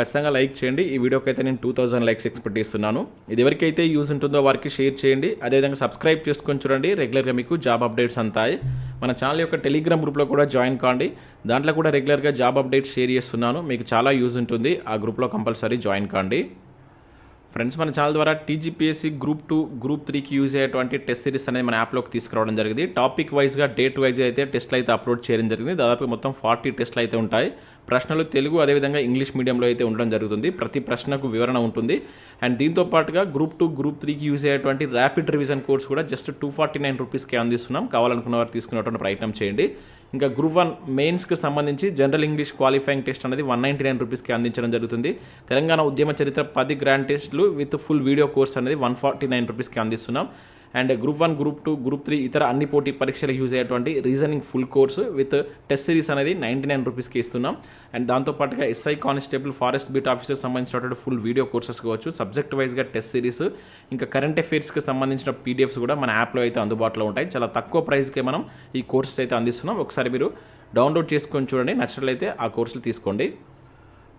ఖచ్చితంగా లైక్ చేయండి. ఈ వీడియోకి అయితే నేను టూ థౌసండ్ లైక్స్ ఎక్స్పెక్ట్ చేస్తున్నాను. ఇది ఎవరికైతే యూజ్ ఉంటుందో వారికి షేర్ చేయండి. అదేవిధంగా సబ్స్క్రైబ్ చేసుకొని చూడండి. రెగ్యులర్గా మీకు జాబ్ అప్డేట్స్ అంతాయి. మన ఛానల్ యొక్క టెలిగ్రామ్ గ్రూప్లో కూడా జాయిన్ కాండి. దాంట్లో కూడా రెగ్యులర్గా జాబ్ అప్డేట్స్ షేర్ చేస్తున్నాను. మీకు చాలా యూజ్ ఉంటుంది. ఆ గ్రూప్లో కంపల్సరీ జాయిన్ కాండి. ఫ్రెండ్స్ మన ఛానల్ ద్వారా టీజీపీఎస్సీ గ్రూప్ టూ గ్రూప్ త్రీకి యూజ్ అయ్యేటువంటి టెస్ట్ సిరీస్ అనేది మన యాప్లోకి తీసుకురావడం జరిగింది. టాపిక్ వైజ్గా డేట్ వైజ్గా అయితే టెస్ట్లు అయితే అప్లోడ్ చేయడం జరిగింది. దాదాపు మొత్తం ఫార్టీ టెస్ట్లు అయితే ఉంటాయి. ప్రశ్నలు తెలుగు అదేవిధంగా ఇంగ్లీష్ మీడియంలో అయితే ఉండడం జరుగుతుంది. ప్రతి ప్రశ్నకు వివరణ ఉంటుంది. అండ్ దీంతో పాటుగా గ్రూప్ టూ గ్రూప్ త్రీకి యూజ్ అయ్యేటువంటి ర్యాపిడ్ రివిజన్ కోర్స్ కూడా జస్ట్ టూ ఫార్టీ నైన్ రూపీస్కి అందిస్తున్నాం. కావాలనుకున్న వారు తీసుకునేటువంటి ప్రయత్నం చేయండి. ఇంకా గ్రూప్ వన్ మెయిన్స్కి సంబంధించి జనరల్ ఇంగ్లీష్ క్వాలిఫైయింగ్ టెస్ట్ అనేది వన్ నైంటీ నైన్ రూపీస్కి అందించడం జరుగుతుంది. తెలంగాణ ఉద్యమ చరిత్ర పది గ్రాండ్ టెస్టులు విత్ ఫుల్ వీడియో కోర్స్ అనేది వన్ ఫార్టీ నైన్ రూపీస్కి అందిస్తున్నాం. And group one group two group three ఇతర అన్ని పోటీ పరీక్షలకు యూజ్ అయ్యేటువంటి reasoning full course with test series అనేది నైంటీ నైన్ రూపీస్కి ఇస్తున్నాం. అండ్ దాంతోపాటుగా SI constable forest beat officer సంబంధించినటువంటి ఫుల్ వీడియో కోర్సెస్ కావచ్చు. సబ్జెక్ట్ వైజ్గా టెస్ట్ సిరీస్ ఇంకా కరెంట్ అఫైర్స్కి సంబంధించిన పీడిఎఫ్స్ కూడా మన యాప్లో అయితే అందుబాటులో ఉంటాయి. చాలా తక్కువ ప్రైస్కే మనం ఈ కోర్సెస్ అయితే అందిస్తున్నాం. ఒకసారి మీరు డౌన్లోడ్ చేసుకొని చూడండి. నచ్చినట్లయితే ఆ కోర్సులు తీసుకోండి.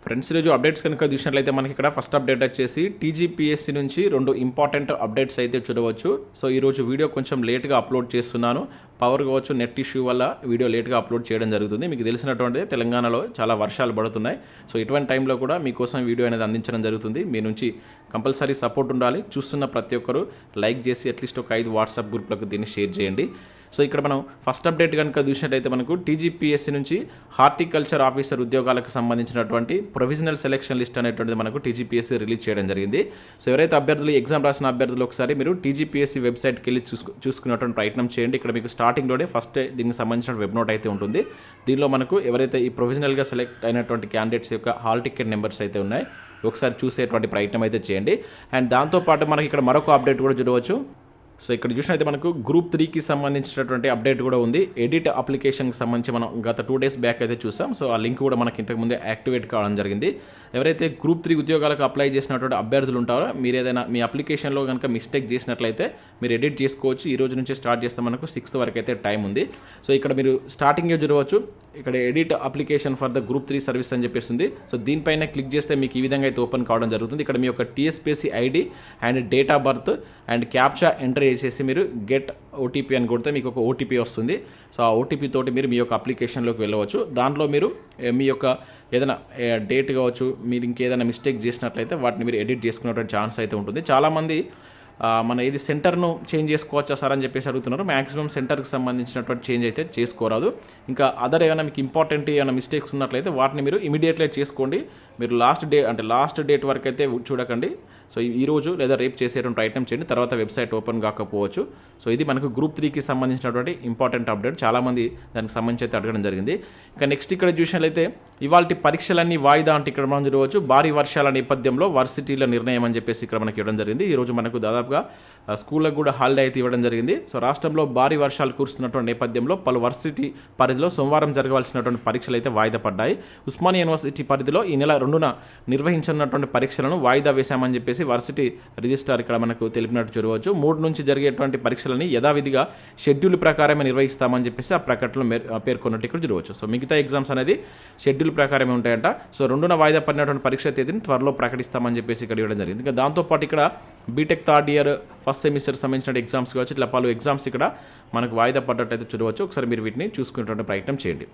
ఫ్రెండ్స్ ఈరోజు అప్డేట్స్ కనుక చూసినట్లయితే మనకి ఇక్కడ ఫస్ట్ అప్డేట్ వచ్చేసి టీజీపీఎస్సీ నుంచి రెండు ఇంపార్టెంట్ అప్డేట్స్ అయితే చూడవచ్చు. సో ఈరోజు వీడియో కొంచెం లేట్గా అప్లోడ్ చేస్తున్నాను. పవర్ కావచ్చు నెట్ ఇష్యూ వల్ల వీడియో లేట్గా అప్లోడ్ చేయడం జరుగుతుంది. మీకు తెలిసినటువంటి తెలంగాణలో చాలా వర్షాలు పడుతున్నాయి. సో ఇటువంటి టైంలో కూడా మీకోసం వీడియో అనేది అందించడం జరుగుతుంది. మీ నుంచి కంపల్సరీ సపోర్ట్ ఉండాలి. చూస్తున్న ప్రతి ఒక్కరు లైక్ చేసి అట్లీస్ట్ ఒక ఐదు వాట్సాప్ గ్రూప్లకు దీన్ని షేర్ చేయండి. సో ఇక్కడ మనం ఫస్ట్ అప్డేట్ కనుక చూసినట్టయితే మనకు టీజీపీఎస్సీ నుంచి హార్టికల్చర్ ఆఫీసర్ ఉద్యోగాలకు సంబంధించినటువంటి ప్రొవిజనల్ సెలెక్షన్ లిస్ట్ అనేటువంటిది మనకు టీజీపీఎస్సీ రిలీజ్ చేయడం జరిగింది. సో ఎవరైతే అభ్యర్థులు ఎగ్జామ్ రాసిన అభ్యర్థులు ఒకసారి మీరు టీజీపీఎస్సీ వెబ్సైట్కి వెళ్ళి చూసుకు చూసుకునేటువంటి ప్రయత్నం చేయండి. ఇక్కడ మీకు స్టార్టింగ్లోనే ఫస్ట్ దీనికి సంబంధించిన వెబ్ నోట్ అయితే ఉంటుంది. దీనిలో మనకు ఎవరైతే ఈ ప్రొవిజనల్గా సెలెక్ట్ అయినటువంటి క్యాండిడేట్స్ యొక్క హాల్ టికెట్ నెంబర్స్ అయితే ఉన్నాయి ఒకసారి చూసేటువంటి ప్రయత్నం అయితే చేయండి. అండ్ దాంతోపాటు మనకి ఇక్కడ మరొక అప్డేట్ కూడా చూడవచ్చు. సో ఇక్కడ చూసినైతే మనకు గ్రూప్ త్రీకి సంబంధించినటువంటి అప్డేట్ కూడా ఉంది. ఎడిట్ అప్లికేషన్కి సంబంధించి మనం గత టూ డేస్ బ్యాక్ అయితే చూసాం. సో ఆ లింక్ కూడా మనకి ఇంతకుముందే యాక్టివేట్ కావడం జరిగింది. ఎవరైతే గ్రూప్ త్రీ ఉద్యోగాలకు అప్లై చేసినటువంటి అభ్యర్థులు ఉంటారో మీరు ఏదైనా మీ అప్లికేషన్లో కనుక మిస్టేక్ చేసినట్లయితే మీరు ఎడిట్ చేసుకోవచ్చు. ఈ రోజు నుంచి స్టార్ట్ చేస్తే మనకు సిక్స్త్ వరకు అయితే టైం ఉంది. సో ఇక్కడ మీరు స్టార్టింగ్ చూడవచ్చు. ఇక్కడ edit application for the group three service అని చెప్పేసింది సో దీనిపైన క్లిక్ చేస్తే మీకు ఈ విధంగా అయితే ఓపెన్ కావడం జరుగుతుంది. ఇక్కడ మీ యొక్క TSPSC ID and date of birth and captcha enter చేసేసి మీరు గెట్ ఓటీపీ అని కొడితే మీకు ఒక ఓటీపీ వస్తుంది. సో ఆ ఓటీపీ తోటి మీరు మీ యొక్క అప్లికేషన్లోకి వెళ్ళవచ్చు. దాంట్లో మీరు మీ యొక్క ఏదైనా డేట్ కావచ్చు మీరు ఇంకేదైనా మిస్టేక్ చేసినట్లయితే వాటిని మీరు ఎడిట్ చేసుకునేటువంటి ఛాన్స్ అయితే ఉంటుంది. చాలామంది మన ఇది సెంటర్ను చేంజ్ చేసుకోవచ్చా సార్ అని చెప్పేసి అడుగుతున్నారు. మ్యాక్సిమం సెంటర్కి సంబంధించినటువంటి చేంజ్ అయితే చేసుకోరాదు. ఇంకా అదర్ ఏమైనా మీకు ఇంపార్టెంట్ ఏమైనా మిస్టేక్స్ ఉన్నట్లయితే వాటిని మీరు ఇమీడియట్లీ చేసుకోండి. మీరు లాస్ట్ డే అంటే లాస్ట్ డేట్ వరకు అయితే చూడకండి. సో ఈ- రోజు లేదా రేపు చేసేటువంటి ప్రయత్నం చేయండి. తర్వాత వెబ్సైట్ ఓపెన్ కాకపోవచ్చు. సో ఇది మనకు గ్రూప్ త్రీకి సంబంధించినటువంటి ఇంపార్టెంట్ అప్డేట్ చాలామంది దానికి సంబంధించి అయితే అడగడం జరిగింది. ఇంకా నెక్స్ట్ ఇక్కడ చూసినట్లయితే ఇవాళ పరీక్షలన్నీ వాయిదా అంటే ఇక్కడ మనం చూడవచ్చు. భారీ వర్షాల నేపథ్యంలో వర్సిటీల నిర్ణయం అని చెప్పేసి ఇక్కడ మనకి ఇవ్వడం జరిగింది. ఈరోజు మనకు దాదాపుగా స్కూళ్ళకు కూడా హాలిడే అయితే ఇవ్వడం జరిగింది. సో రాష్ట్రంలో భారీ వర్షాలు కురుస్తున్నటువంటి నేపథ్యంలో పలు వర్సిటీ పరిధిలో సోమవారం జరగవలసినటువంటి పరీక్షలు అయితే వాయిదా పడ్డాయి. ఉస్మానియా యూనివర్సిటీ పరిధిలో ఈ నెల రెండున నిర్వహించనున్నటువంటి పరీక్షలను వాయిదా వేశామని చెప్పేసి వర్సిటీ రిజిస్ట్రార్ ఇక్కడ మనకు తెలిపినట్టు చూడవచ్చు. మూడు నుంచి జరిగేటువంటి పరీక్షలని యథావిధిగా షెడ్యూల్ ప్రకారమే నిర్వహిస్తామని చెప్పేసి ఆ ప్రకటనలో పేర్కొన్నట్టు ఇక్కడ చూడవచ్చు. సో మిగతా ఎగ్జామ్స్ అనేది షెడ్యూల్ ప్రకారమే ఉంటాయంట. సో రెండున వాయిదా పడినటువంటి పరీక్ష తేదీని త్వరలో ప్రకటిస్తామని చెప్పేసి ఇక్కడ ఇవ్వడం జరిగింది. ఇంకా దాంతోపాటు ఇక్కడ BTech third year first semester సంబంధించిన ఎగ్జామ్స్ కావచ్చు ఇట్లా పలు ఎగ్జామ్స్ ఇక్కడ మనకు వాయిదా పడ్డట్టు అయితే చూడవచ్చు. ఒకసారి మీరు వీటిని చూసుకునేటువంటి ప్రయత్నం చేయండి.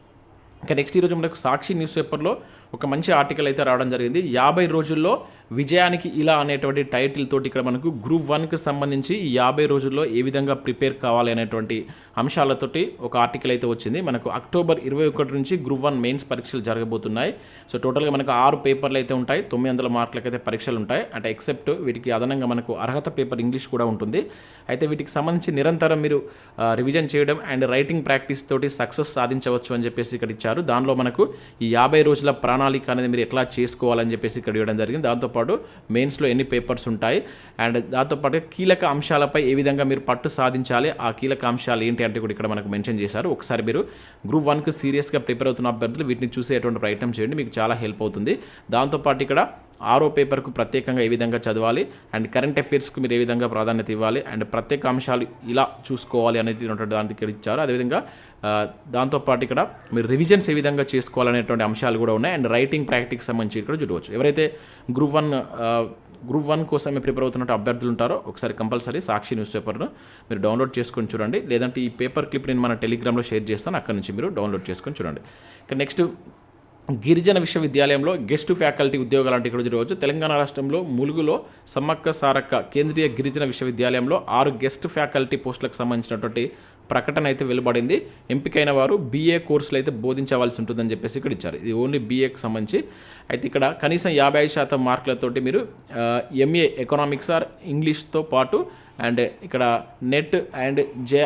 ఇంకా నెక్స్ట్ ఈరోజు మనకు సాక్షి న్యూస్ పేపర్లో ఒక మంచి ఆర్టికల్ అయితే రావడం జరిగింది. యాభై రోజుల్లో విజయానికి ఇలా అనేటువంటి టైటిల్ తోటి ఇక్కడ మనకు గ్రూప్ వన్కి సంబంధించి యాభై రోజుల్లో ఏ విధంగా ప్రిపేర్ కావాలి అనేటువంటి అంశాలతోటి ఒక ఆర్టికల్ అయితే వచ్చింది. మనకు అక్టోబర్ ఇరవై ఒకటి నుంచి గ్రూప్ వన్ మెయిన్స్ పరీక్షలు జరగబోతున్నాయి. సో టోటల్గా మనకు ఆరు పేపర్లు అయితే ఉంటాయి. తొమ్మిది వందల మార్కులకి అయితే పరీక్షలు ఉంటాయి. అంటే ఎక్సెప్ట్ వీటికి అదనంగా మనకు అర్హత పేపర్ ఇంగ్లీష్ కూడా ఉంటుంది. అయితే వీటికి సంబంధించి నిరంతరం మీరు రివిజన్ చేయడం అండ్ రైటింగ్ ప్రాక్టీస్ తోటి సక్సెస్ సాధించవచ్చు అని చెప్పేసి ఇక్కడ ఇచ్చారు. దానిలో మనకు ఈ యాభై రోజుల ప్రణాళిక ప్రణాళిక అనేది మీరు ఎట్లా చేసుకోవాలని చెప్పేసి ఇక్కడ ఇవ్వడం జరిగింది. దాంతోపాటు మెయిన్స్లో ఎన్ని పేపర్స్ ఉంటాయి? అండ్ దాంతోపాటు కీలక అంశాలపై ఏ విధంగా మీరు పట్టు సాధించాలి? ఆ కీలక అంశాలు ఏంటి అంటే కూడా ఇక్కడ మనకు మెన్షన్ చేశారు. ఒకసారి మీరు గ్రూప్ వన్కి సీరియస్గా ప్రిపేర్ అవుతున్న అభ్యర్థులు వీటిని చూసేటువంటి ప్రయత్నం చేయండి. మీకు చాలా హెల్ప్ అవుతుంది. దాంతోపాటు ఇక్కడ ఆరో పేపర్కు ప్రత్యేకంగా ఏ విధంగా చదవాలి? అండ్ కరెంట్ అఫైర్స్కి మీరు ఏ విధంగా ప్రాధాన్యత ఇవ్వాలి? అండ్ ప్రత్యేక అంశాలు ఇలా చూసుకోవాలి అనేది దానికి ఇక్కడ ఇచ్చారు. అదేవిధంగా దాంతోపాటు ఇక్కడ మీరు రివిజన్స్ ఏ విధంగా చేసుకోవాలనేటువంటి అంశాలు కూడా ఉన్నాయి. అండ్ రైటింగ్ ప్రాక్టీకి సంబంధించి ఇక్కడ చూడవచ్చు. ఎవరైతే గ్రూప్ వన్ గ్రూప్ వన్ కోసమే ప్రిపేర్ అవుతున్నట్టు అభ్యర్థులు ఉంటారో ఒకసారి కంపల్సరీ సాక్షి న్యూస్ పేపర్ను మీరు డౌన్లోడ్ చేసుకొని చూడండి. లేదంటే ఈ పేపర్ క్లిప్ నేను మన టెలిగ్రామ్లో షేర్ చేస్తాను. అక్కడ నుంచి మీరు డౌన్లోడ్ చేసుకొని చూడండి. ఇక నెక్స్ట్ గిరిజన విశ్వవిద్యాలయంలో గెస్ట్ ఫ్యాకల్టీ ఉద్యోగాలు అంటే ఇక్కడ చూడవచ్చు. తెలంగాణ రాష్ట్రంలో ములుగులో సమ్మక్క సారక్క కేంద్రీయ గిరిజన విశ్వవిద్యాలయంలో ఆరు గెస్ట్ ఫ్యాకల్టీ పోస్టులకు సంబంధించినటువంటి ప్రకటన అయితే వెలువడింది. ఎంపికైన వారు బీఏ కోర్సులు అయితే బోధించవలసి ఉంటుందని చెప్పేసి ఇక్కడ ఇచ్చారు. ఇది ఓన్లీ బీఏకి సంబంధించి. అయితే ఇక్కడ కనీసం యాభై ఐదు శాతం మార్కులతోటి మీరు ఎంఏ ఎకనామిక్స్ ఆర్ ఇంగ్లీష్తో పాటు అండ్ ఇక్కడ నెట్ అండ్ జే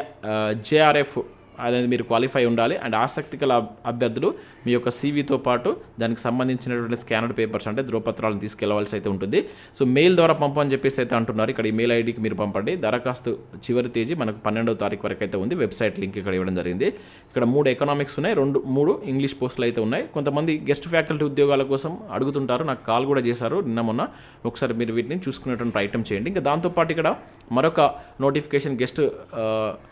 జేఆర్ఎఫ్ అనేది మీరు క్వాలిఫై ఉండాలి. అండ్ ఆసక్తి గల అభ్యర్థులు మీ యొక్క సీవీతో పాటు దానికి సంబంధించినటువంటి స్కానర్డ్ పేపర్స్ అంటే ధ్రువపత్రాలను తీసుకెళ్ళవలసి అయితే ఉంటుంది. సో మెయిల్ ద్వారా పంపని చెప్పేసి అయితే అంటున్నారు. ఇక్కడ ఈ మెయిల్ ఐడికి మీరు పంపండి. దరఖాస్తు చివరి తేదీ మనకు పన్నెండవ తారీఖు వరకు అయితే ఉంది. వెబ్సైట్ లింక్ ఇక్కడ ఇవ్వడం జరిగింది. ఇక్కడ మూడు ఎకనామిక్స్ ఉన్నాయి. రెండు మూడు ఇంగ్లీష్ పోస్టులు అయితే ఉన్నాయి. కొంతమంది గెస్ట్ ఫ్యాకల్టీ ఉద్యోగాల కోసం అడుగుతుంటారు. నాకు కాల్ కూడా చేశారు నిన్న మొన్న. ఒకసారి మీరు వీటిని చూసుకునేటువంటి ప్రయత్నం చేయండి. ఇంకా దాంతోపాటు ఇక్కడ మరొక నోటిఫికేషన్ గెస్ట్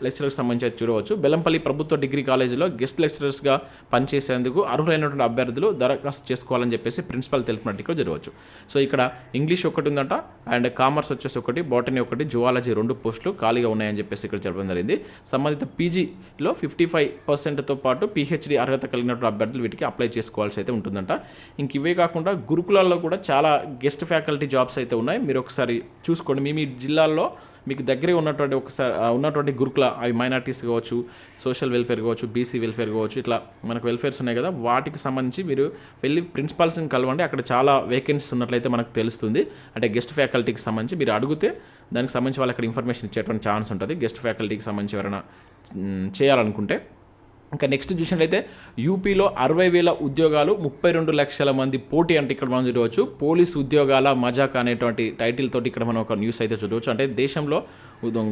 లెక్చరర్కి సంబంధించి చూడవచ్చు. బెల్లంపల్లి ప్రభుత్వ డిగ్రీ కాలేజీలో గెస్ట్ లెక్చరర్స్గా పనిచేసేందుకు అర్హులైనటువంటి అభ్యర్థులు దరఖాస్తు చేసుకోవాలని చెప్పేసి ప్రిన్సిపల్ తెలిపినట్టు ఇక్కడ జరగవచ్చు. సో ఇక్కడ ఇంగ్లీష్ ఒకటి ఉందంట అండ్ కామర్స్ వచ్చేసి ఒకటి బాటనీ ఒకటి జువాలజీ రెండు పోస్టులు ఖాళీగా ఉన్నాయని చెప్పేసి ఇక్కడ చెప్పడం జరిగింది. సంబంధిత పీజీలో ఫిఫ్టీ ఫైవ్ పర్సెంట్తో పాటు పిహెచ్డి అర్హత కలిగినటువంటి అభ్యర్థులు వీటికి అప్లై చేసుకోవాల్సి అయితే ఉంటుందంట. ఇంక ఇవే కాకుండా గురుకులాల్లో కూడా చాలా గెస్ట్ ఫ్యాకల్టీ జాబ్స్ అయితే ఉన్నాయి. మీరు ఒకసారి చూసుకోండి. మీ మీ జిల్లాల్లో మీకు దగ్గరే ఉన్నటువంటి ఒకసారి ఉన్నటువంటి గురుకుల అవి మైనార్టీస్ కావచ్చు సోషల్ వెల్ఫేర్ కావచ్చు బీసీ వెల్ఫేర్ కావచ్చు ఇట్లా మనకు వెల్ఫేర్స్ ఉన్నాయి కదా వాటికి సంబంధించి మీరు వెళ్ళి ప్రిన్సిపాల్స్ని కలవండి. అక్కడ చాలా వేకెన్సీస్ ఉన్నట్లయితే మనకు తెలుస్తుంది. అంటే గెస్ట్ ఫ్యాకల్టీకి సంబంధించి మీరు అడిగితే దానికి సంబంధించి వాళ్ళు అక్కడ ఇన్ఫర్మేషన్ ఇచ్చేటువంటి ఛాన్స్ ఉంటుంది. గెస్ట్ ఫ్యాకల్టీకి సంబంధించి ఎవరైనా చేయాలనుకుంటే ఇంకా నెక్స్ట్ చూసినట్లయితే యూపీలో అరవై వేల ఉద్యోగాలు ముప్పై రెండు లక్షల మంది పోటీ అంటే ఇక్కడ మనం చూడవచ్చు. పోలీస్ ఉద్యోగాల మజాక్ అనేటువంటి టైటిల్ తోటి ఇక్కడ మనం ఒక న్యూస్ అయితే చూడవచ్చు. అంటే దేశంలో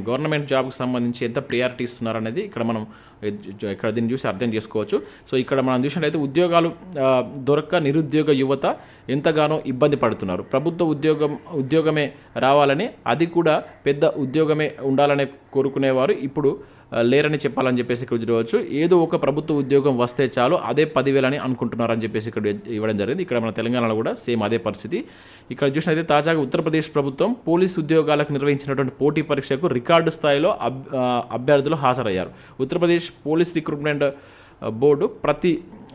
గవర్నమెంట్ జాబ్కి సంబంధించి ఎంత ప్రియారిటీ ఇస్తున్నారు అనేది ఇక్కడ మనం ఇక్కడ దీన్ని చూసి అర్థం చేసుకోవచ్చు. సో ఇక్కడ మనం చూసినట్లయితే ఉద్యోగాలు దొరక్క నిరుద్యోగ యువత ఎంతగానో ఇబ్బంది పడుతున్నారు. ప్రభుత్వ ఉద్యోగం ఉద్యోగమే రావాలని అది కూడా పెద్ద ఉద్యోగమే ఉండాలని కోరుకునేవారు. ఇప్పుడు లేరని చెప్పాలని చెప్పేసి ఇక్కడ చూడవచ్చు. ఏదో ఒక ప్రభుత్వ ఉద్యోగం వస్తే చాలు అదే పదివేలని అనుకుంటున్నారని చెప్పేసి ఇక్కడ ఇవ్వడం జరిగింది. ఇక్కడ మన తెలంగాణలో కూడా సేమ్ అదే పరిస్థితి. ఇక్కడ చూసినైతే తాజాగా ఉత్తరప్రదేశ్ ప్రభుత్వం పోలీస్ ఉద్యోగాలకు నిర్వహించినటువంటి పోటీ పరీక్షకు రికార్డు స్థాయిలో అభ్యర్థులు హాజరయ్యారు. ఉత్తరప్రదేశ్ పోలీస్ రిక్రూట్మెంట్ బోర్డు ప్రతి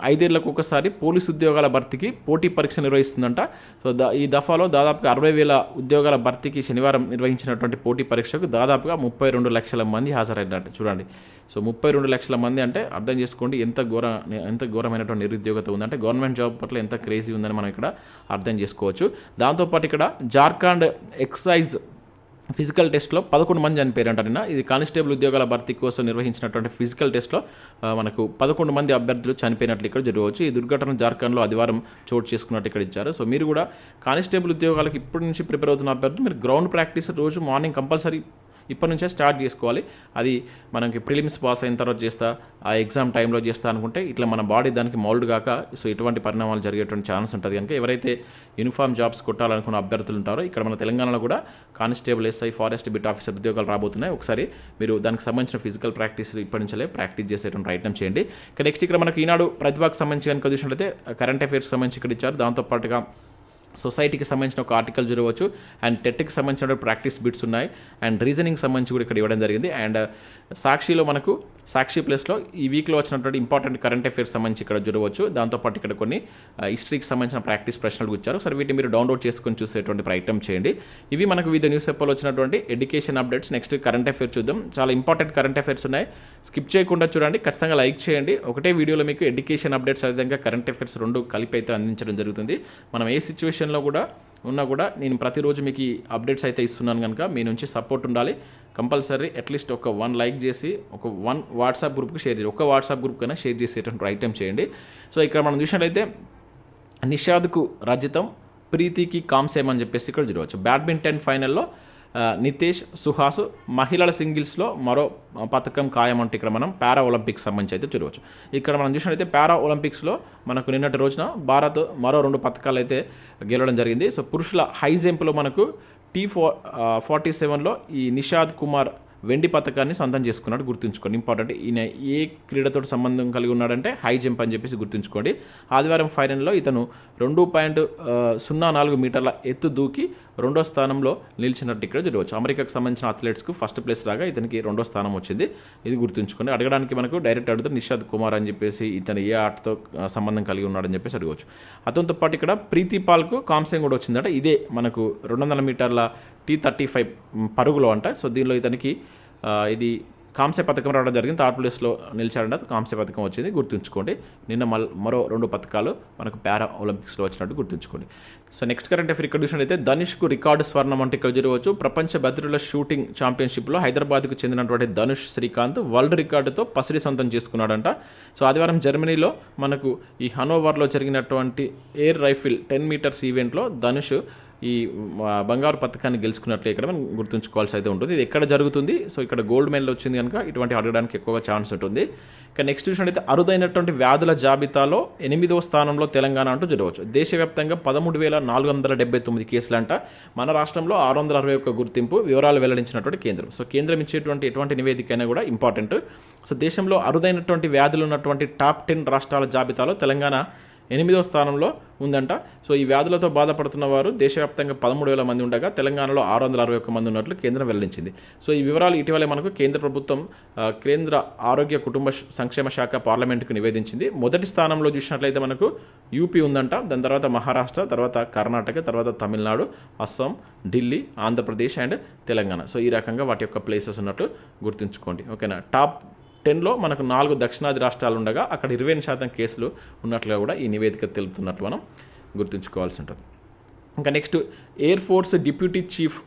ఐదేళ్ళకు ఒకసారి పోలీసు ఉద్యోగాల భర్తీకి పోటీ పరీక్ష నిర్వహిస్తుందంట. సో ద ఈ దఫాలో దాదాపుగా అరవై వేల ఉద్యోగాల భర్తీకి శనివారం నిర్వహించినటువంటి పోటీ పరీక్షకు దాదాపుగా ముప్పై రెండు లక్షల మంది హాజరైనట్టు చూడండి. సో ముప్పై రెండు లక్షల మంది అంటే అర్థం చేసుకోండి ఎంత ఘోర ఎంత ఘోరమైనటువంటి నిరుద్యోగత ఉందంటే గవర్నమెంట్ జాబ్ పట్ల ఎంత క్రేజీ ఉందని మనం ఇక్కడ అర్థం చేసుకోవచ్చు. దాంతోపాటు ఇక్కడ జార్ఖండ్ ఎక్సైజ్ ఫిజికల్ టెస్ట్లో పదకొండు మంది చనిపోయారంట నిన్న. ఇది కానిస్టేబుల్ ఉద్యోగాల భర్తీ కోసం నిర్వహించినటువంటి ఫిజికల్ టెస్ట్లో మనకు పదకొండు మంది అభ్యర్థులు చనిపోయినట్లు ఇక్కడ జరగవచ్చు. ఈ దుర్ఘటన జార్ఖండ్లో ఆదివారం చోటు చేసుకున్నట్టు ఇక్కడ ఇచ్చారు. సో మీరు కూడా కానిస్టేబుల్ ఉద్యోగాలకు ఇప్పటి నుంచి ప్రిపేర్ అవుతున్న అభ్యర్థులు మీరు గ్రౌండ్ ప్రాక్టీస్ రోజు మార్నింగ్ కంపల్సరీ ఇప్పటి నుంచే స్టార్ట్ చేసుకోవాలి. అది మనకి ప్రిలిమ్స్ పాస్ అయిన తర్వాత చేస్తా ఆ ఎగ్జామ్ టైంలో చేస్తా అనుకుంటే ఇట్లా మన బాడీ దానికి మౌల్డ్ కాక సో ఇటువంటి పరిణామాలు జరిగేటువంటి ఛాన్స్ ఉంటుంది. కనుక ఎవరైతే యూనిఫామ్ జాబ్స్ కొట్టాలనుకున్న అభ్యర్థులు ఉంటారో ఇక్కడ మన తెలంగాణలో కూడా constable SI forest beat officer ఉద్యోగాలు రాబోతున్నాయి. ఒకసారి మీరు దానికి సంబంధించిన ఫిజికల్ ప్రాక్టీస్ ఇప్పటి నుంచే ప్రాక్టీస్ చేసేటువంటి ప్రయత్నం చేయండి. ఇక నెక్స్ట్ ఇక్కడ మనకి ఈనాడు ప్రతిభకు సంబంధించి కనుక చూసినట్లయితే కరెంట్ అఫైర్స్ సంబంధించి ఇక్కడ ఇచ్చారు. దాంతోపాటుగా సొసైటీకి సంబంధించిన ఒక ఆర్టికల్ చూడవచ్చు అండ్ టెట్కి సంబంధించిన ప్రాక్టీస్ బిట్స్ ఉన్నాయి అండ్ రీజనింగ్ సంబంధించి కూడా ఇక్కడ ఇవ్వడం జరిగింది అండ్ సాక్షిలో మనకు సాక్షి ప్లేస్లో ఈ వీక్లో వచ్చినటువంటి ఇంపార్టెంట్ కరెంట్ అఫైర్స్ సంబంధించి ఇక్కడ చూడవచ్చు దాంతోపాటు ఇక్కడ కొన్ని హిస్టరీకి సంబంధించిన ప్రాక్టీస్ ప్రశ్నలు ఇచ్చారు సరే వీటిని మీరు డౌన్లోడ్ చేసుకొని చూసేటువంటి ప్రయత్నం చేయండి. ఇవి మనకు వివిధ న్యూస్ పేపర్లో వచ్చినటువంటి education updates. Next current affair చూద్దాం. చాలా ఇంపార్టెంట్ కరెంట్ అఫైర్స్ ఉన్నాయి. స్కిప్ చేయకుండా చూడండి. ఖచ్చితంగా లైక్ చేయండి. ఒకటే వీడియోలో మీకు ఎడ్యుకేషన్ అప్డేట్స్ అదేవిధంగా కరెంట్ అఫైర్స్ రెండు కలిపి అయితే అందించడం జరుగుతుంది. మనం ఏ సిచ్యువేషన్లో కూడా ఉన్నా కూడా నేను ప్రతిరోజు మీకు ఈ అప్డేట్స్ అయితే ఇస్తున్నాను కనుక మీ నుంచి సపోర్ట్ ఉండాలి. కంపల్సరీ అట్లీస్ట్ ఒక వన్ లైక్ చేసి ఒక వన్ వాట్సాప్ గ్రూప్కి షేర్ చేయండి ఒక వాట్సాప్ గ్రూప్ కన్నా షేర్ చేసేటువంటి ఐటెం చేయండి. సో ఇక్కడ మనం చూసినట్లయితే నిషాద్కు రజితం ప్రీతికి కాంసేమ్ అని చెప్పేసి ఇక్కడ చూడవచ్చు. బ్యాడ్మింటన్ ఫైనల్లో నితేష్ సుహాస్ మహిళల సింగిల్స్లో మరో పథకం ఖాయం ఇక్కడ మనం పారా ఒలింపిక్స్ సంబంధించి అయితే చూడవచ్చు. ఇక్కడ మనం చూసినట్టయితే పారా ఒలింపిక్స్లో మనకు నిన్నటి రోజున భారత్ మరో రెండు పథకాలు అయితే గెలవడం జరిగింది. సో పురుషుల హై జంప్లో మనకు టీ ఫో ఫార్టీ సెవెన్లో ఈ నిషాద్ కుమార్ వెండి పథకాన్ని సొంతం చేసుకున్నాడు గుర్తుంచుకోండి. ఇంపార్టెంట్ ఈయన ఏ క్రీడతో సంబంధం కలిగి ఉన్నాడంటే హై జంప్ అని చెప్పేసి గుర్తుంచుకోండి. ఆదివారం ఫైనల్లో ఇతను రెండు పాయింట్ సున్నా నాలుగు మీటర్ల ఎత్తు దూకి రెండో స్థానంలో నిలిచినట్టు ఇక్కడ చూడవచ్చు. అమెరికాకు సంబంధించిన అథ్లెట్స్కు ఫస్ట్ ప్లేస్ రాగా ఇతనికి రెండో స్థానం వచ్చింది. ఇది గుర్తుంచుకోండి. అడగడానికి మనకు డైరెక్ట్ అడుగుతారు నిషాద్ కుమార్ అని చెప్పేసి ఇతను ఏ ఆటతో సంబంధం కలిగి ఉన్నాడని చెప్పేసి అడగవచ్చు. అతనితో పాటు ఇక్కడ ప్రీతి పాల్కు కాంస్యం కూడా వచ్చిందట. ఇదే మనకు రెండు వందల మీటర్ల టీ థర్టీ ఫైవ్ పరుగులో అంట. సో దీనిలో ఇతనికి ఇది కాంస్య పథకం రావడం జరిగింది. థర్డ్ ప్లేస్లో నిలిచాడంట. కాంస్య పథకం వచ్చింది. గుర్తుంచుకోండి. నిన్న మల్ మరో రెండు పథకాలు మనకు పారా ఒలింపిక్స్లో వచ్చినట్టు గుర్తుంచుకోండి. సో నెక్స్ట్ కరెంట్ అఫేర్ ఇక్కడ అయితే ధనుష్కు రికార్డు స్వర్ణం అంటే ఇక్కడ జరగవచ్చు. ప్రపంచ భద్రుల షూటింగ్ ఛాంపియన్షిప్లో హైదరాబాద్కు చెందినటువంటి ధనుష్ శ్రీకాంత్ వరల్డ్ రికార్డుతో పసిడి సొంతం చేసుకున్నాడంట. సో ఆదివారం జర్మనీలో మనకు ఈ హనోవర్లో జరిగినటువంటి ఎయిర్ రైఫిల్ టెన్ మీటర్స్ ఈవెంట్లో ధనుష్ ఈ బంగారు పథకాన్ని గెలుచుకున్నట్లు ఇక్కడ మనం గుర్తుంచుకోవాల్సి అయితే ఉంటుంది. ఇది ఎక్కడ జరుగుతుంది? సో ఇక్కడ గోల్డ్ మెడల్ వచ్చింది కనుక ఇటువంటి అడగడానికి ఎక్కువగా ఛాన్స్ ఉంటుంది. ఇక నెక్స్ట్ చూసినట్టయితే అరుదైనటువంటి వ్యాధుల జాబితాలో ఎనిమిదవ స్థానంలో తెలంగాణ అంటూ చూడవచ్చు దేశవ్యాప్తంగా పదమూడు వేల నాలుగు వందల డెబ్బై తొమ్మిది కేసులంట. మన రాష్ట్రంలో ఆరు వందల అరవై ఒక్క గుర్తింపు వివరాలు వెల్లడించినటువంటి కేంద్రం. సో కేంద్రం ఇచ్చేటువంటి ఎటువంటి నివేదిక అయినా కూడా ఇంపార్టెంట్ సో దేశంలో అరుదైనటువంటి వ్యాధులు ఉన్నటువంటి టాప్ టెన్ రాష్ట్రాల జాబితాలో తెలంగాణ ఎనిమిదో స్థానంలో ఉందంట. సో ఈ వ్యాధులతో బాధపడుతున్న వారు దేశవ్యాప్తంగా పదమూడు వేల మంది ఉండగా తెలంగాణలో ఆరు వందల అరవై ఒక్క మంది ఉన్నట్లు కేంద్రం వెల్లడించింది. సో ఈ వివరాలు ఇటీవలే మనకు కేంద్ర ప్రభుత్వం కేంద్ర ఆరోగ్య కుటుంబ సంక్షేమ శాఖ పార్లమెంటుకు నివేదించింది. మొదటి స్థానంలో చూసినట్లయితే మనకు యూపీ ఉందంట. దాని తర్వాత మహారాష్ట్ర తర్వాత కర్ణాటక తర్వాత తమిళనాడు అస్సాం ఢిల్లీ ఆంధ్రప్రదేశ్ అండ్ తెలంగాణ. సో ఈ రకంగా వాటి యొక్క ప్లేసెస్ ఉన్నట్టు గుర్తుంచుకోండి. ఓకేనా? టాప్ టెన్లో మనకు నాలుగు దక్షిణాది రాష్ట్రాలు ఉండగా అక్కడ ఇరవై శాతం కేసులు ఉన్నట్లుగా కూడా ఈ నివేదిక తెలుపుతున్నట్లు మనం గుర్తుంచుకోవాల్సి ఉంటుంది. ఇంకా next air force deputy chief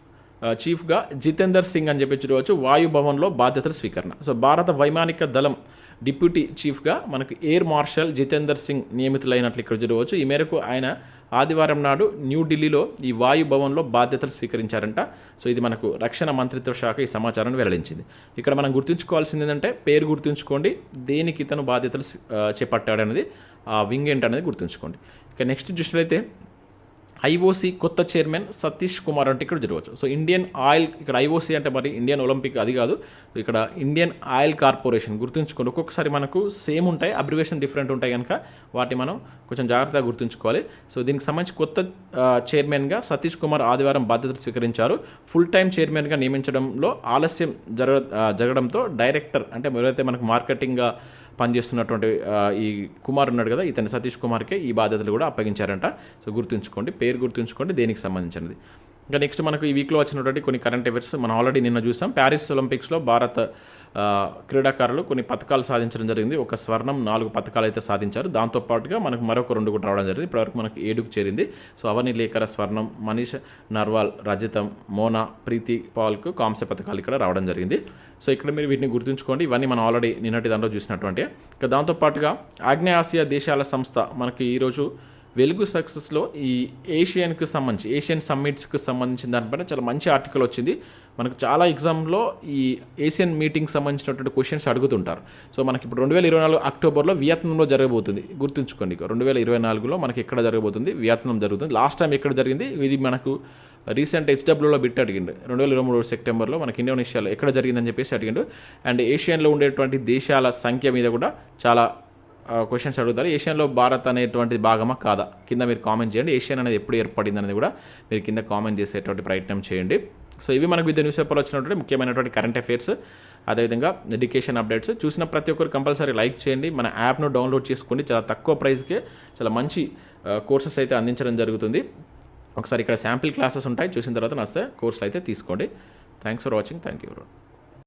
చీఫ్గా జితేందర్ సింగ్ అని చెప్పి చూడవచ్చు. వాయుభవన్లో బాధ్యతల స్వీకరణ. సో భారత వైమానిక దళం డిప్యూటీ చీఫ్గా మనకు ఎయిర్ మార్షల్ జితేందర్ సింగ్ నియమితులైనట్లు ఇక్కడ చూడవచ్చు. ఈ మేరకు ఆయన ఆదివారం నాడు న్యూఢిల్లీలో ఈ వాయు భవన్లో బాధ్యతలు స్వీకరించారంట. సో ఇది మనకు రక్షణ మంత్రిత్వ శాఖ ఈ సమాచారాన్ని వెల్లడించింది. ఇక్కడ మనం గుర్తుంచుకోవాల్సింది ఏంటంటే పేరు గుర్తుంచుకోండి దేనికి ఇతను బాధ్యతలు చేపట్టాడనేది ఆ వింగ్ ఏంటనేది గుర్తుంచుకోండి. ఇక నెక్స్ట్ చూసినట్లయితే ఐఓసీ కొత్త చైర్మన్ సతీష్ కుమార్ అంటే ఇక్కడ జరగవచ్చు. సో ఇండియన్ ఆయిల్ ఇక్కడ ఐఓసీ అంటే మరి ఇండియన్ ఒలింపిక్ అది కాదు. ఇక్కడ ఇండియన్ ఆయిల్ కార్పొరేషన్ గుర్తుంచుకోండి. ఒక్కొక్కసారి మనకు సేమ్ ఉంటాయి అబ్రివేషన్ డిఫరెంట్ ఉంటాయి కనుక వాటి మనం కొంచెం జాగ్రత్తగా గుర్తుంచుకోవాలి. సో దీనికి సంబంధించి కొత్త చైర్మన్గా సతీష్ కుమార్ ఆదివారం బాధ్యతలు స్వీకరించారు. ఫుల్ టైం చైర్మన్గా నియమించడంలో ఆలస్యం జరగ జరగడంతో డైరెక్టర్ అంటే ఎవరైతే మనకు మార్కెటింగ్గా పనిచేస్తున్నటువంటి ఈ కుమార్ ఉన్నాడు కదా ఇతని సతీష్ కుమార్కే ఈ బాధ్యతలు కూడా అప్పగించారంట. సో గుర్తుంచుకోండి పేరు గుర్తుంచుకోండి దేనికి సంబంధించినది. ఇంకా నెక్స్ట్ మనకు ఈ వీక్లో వచ్చినటువంటి కొన్ని కరెంట్ అఫైర్స్ మనం ఆల్రెడీ నిన్న చూసాం. ప్యారిస్ ఒలింపిక్స్లో భారత్ క్రీడాకారులు కొన్ని పథకాలు సాధించడం జరిగింది. ఒక స్వర్ణం నాలుగు పథకాలు అయితే సాధించారు. దాంతోపాటుగా మనకు మరొక రెండు కూడా రావడం జరిగింది. ఇప్పటివరకు మనకు ఏడుకు చేరింది. సో అవని లేఖర స్వర్ణం మనీష్ నర్వాల్ రజితం మోనా ప్రీతి పాల్కు కాంస్య పథకాలు ఇక్కడ రావడం జరిగింది. సో ఇక్కడ మీరు వీటిని గుర్తుంచుకోండి. ఇవన్నీ మనం ఆల్రెడీ నిన్నటి దాంట్లో చూసినటువంటి. ఇక దాంతోపాటుగా ఆగ్నేయాసియా దేశాల సంస్థ మనకి ఈరోజు వెలుగు సక్సెస్లో ఈ ఏషియన్కి సంబంధించి ఏషియన్ సమ్మిట్స్కి సంబంధించిన దానిపైన చాలా మంచి ఆర్టికల్ వచ్చింది. మనకు చాలా ఎగ్జామ్లో ఈ ఏషియన్ మీటింగ్ సంబంధించినటువంటి క్వశ్చన్స్ అడుగుతుంటారు. సో మనకి ఇప్పుడు రెండు వేల ఇరవై నాలుగు అక్టోబర్లో వియత్నంలో జరగబోతుంది. గుర్తుంచుకోండి రెండు వేల ఇరవై నాలుగులో మనకి ఎక్కడ జరగబోతుంది? వియత్నం జరుగుతుంది. లాస్ట్ టైం ఎక్కడ జరిగింది? ఇది మనకు రీసెంట్ హెచ్డబ్ల్యూలో బిట్ అడిగిండు. రెండు వేల ఇరవై మూడు సెప్టెంబర్లో మనకి ఇండోనేషియాలో ఎక్కడ జరిగిందని చెప్పేసి అడిగిండు. అండ్ ఏషియన్లో ఉండేటువంటి దేశాల సంఖ్య మీద కూడా చాలా క్వశ్చన్స్ అడుగుతారు. ఏషియన్లో భారత్ అనేటువంటి భాగమా? కాదా? కింద మీరు కామెంట్ చేయండి. ఏషియన్ అనేది ఎప్పుడు ఏర్పడింది అనేది కూడా మీరు కింద కామెంట్ చేసేటువంటి ప్రయత్నం చేయండి. సో ఇవి మనకు వివిధ న్యూస్ పేపర్లో వచ్చినటువంటి ముఖ్యమైనటువంటి కరెంట్ అఫైర్స్ అదేవిధంగా ఎడ్యుకేషన్ అప్డేట్స్ చూసిన ప్రతి ఒక్కరు కంపల్సరీ లైక్ చేయండి. మన యాప్ను డౌన్లోడ్ చేసుకోండి చాలా తక్కువ ప్రైస్కే చాలా మంచి కోర్సెస్ అయితే అందించడం జరుగుతుంది. ఒకసారి ఇక్కడ శాంపిల్ క్లాసెస్ ఉంటాయి. చూసిన తర్వాత నస్తే కోర్సులు అయితే తీసుకోండి. Thanks for watching thank you